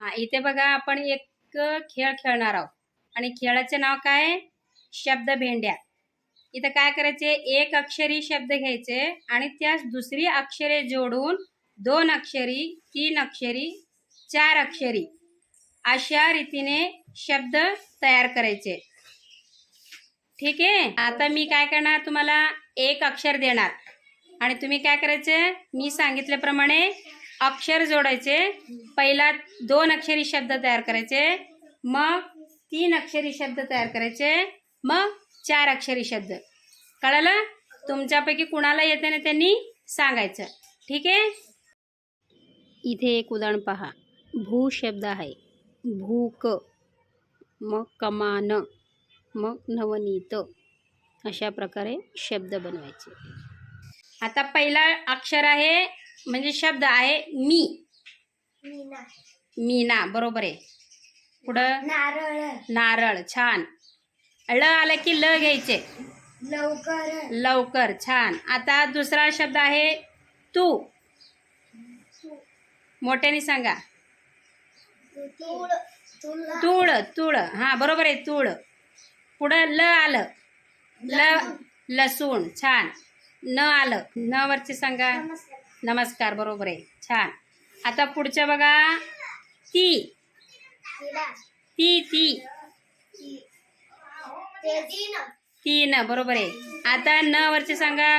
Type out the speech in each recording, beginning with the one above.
हा इथे बघा आपण एक खेळ खेळणार आहोत. आणि खेळाचे नाव काय? शब्द भेंड्या इथं काय करायचे? एक अक्षरी शब्द घ्यायचे आणि त्यास दुसरी अक्षरे जोडून दोन अक्षरी तीन अक्षरी चार अक्षरी अशा रीतीने शब्द तयार करायचे. ठीक आहे? आता मी काय करणार? तुम्हाला एक अक्षर देणार. आणि तुम्ही काय करायचे? मी सांगितल्याप्रमाणे अक्षर जोडायचे. पहिला दोन अक्षरी शब्द तयार करायचे. मग तीन अक्षरी शब्द तयार करायचे. मग चार अक्षरी शब्द. कळालं? तुमच्यापैकी कुणाला येते ना त्यांनी सांगायचं. ठीक आहे? इथे एक उदाहरण पहा. भू शब्द आहे. भूक. मग कमान. मग नवनीत. अशा प्रकारे शब्द बनवायचे. आता पहिला अक्षर आहे म्हणजे शब्द आहे मी. मीना. मीना बरोबर आहे. पुढं? नारळ. नारळ छान. ल आलं की ल घ्यायचे. लवकर. लवकर छान. आता दुसरा शब्द आहे तू. मोठ्याने सांगा. तुळ. तुळ. हा बरोबर आहे तुळ. पुढं ल आलं. ल लसूण. छान. न आलं. न वरचे सांगा. नमस्कार बरोबर आहे. छान. आता पुढचं बघा. ती. ती ती. तीन बरोबर आहे. आता न वरचे सांगा.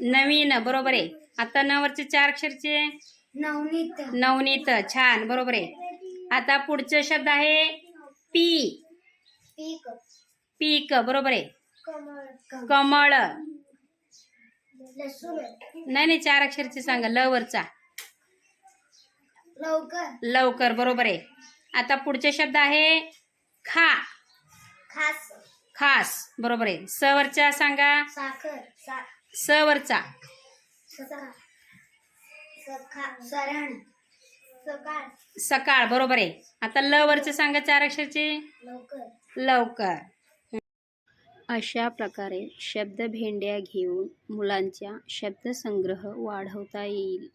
नवीन. बरोबर आहे. आता न वरचे चार अक्षरचे? नवनीत. नवनीत. छान बरोबर आहे. आता पुढचं शब्द आहे पी. पीक. पीक बरोबर आहे. कमळ. नाही नाही चार अक्षरचे सांगा. ल वरचा लवकर. लवकर बरोबर आहे. आता पुढचे शब्द आहे खा. खास. खास बरोबर आहे. स वरचा सांगा. साखर सा वरचा सरण. सकाळ. सकाळ बरोबर आहे. आता ल वरचे सांगा चार अक्षरचे. लवकर. लवकर. अशा प्रकारे शब्दभेंड्या घेऊन मुलांच्या शब्दसंग्रह वाढवता येईल.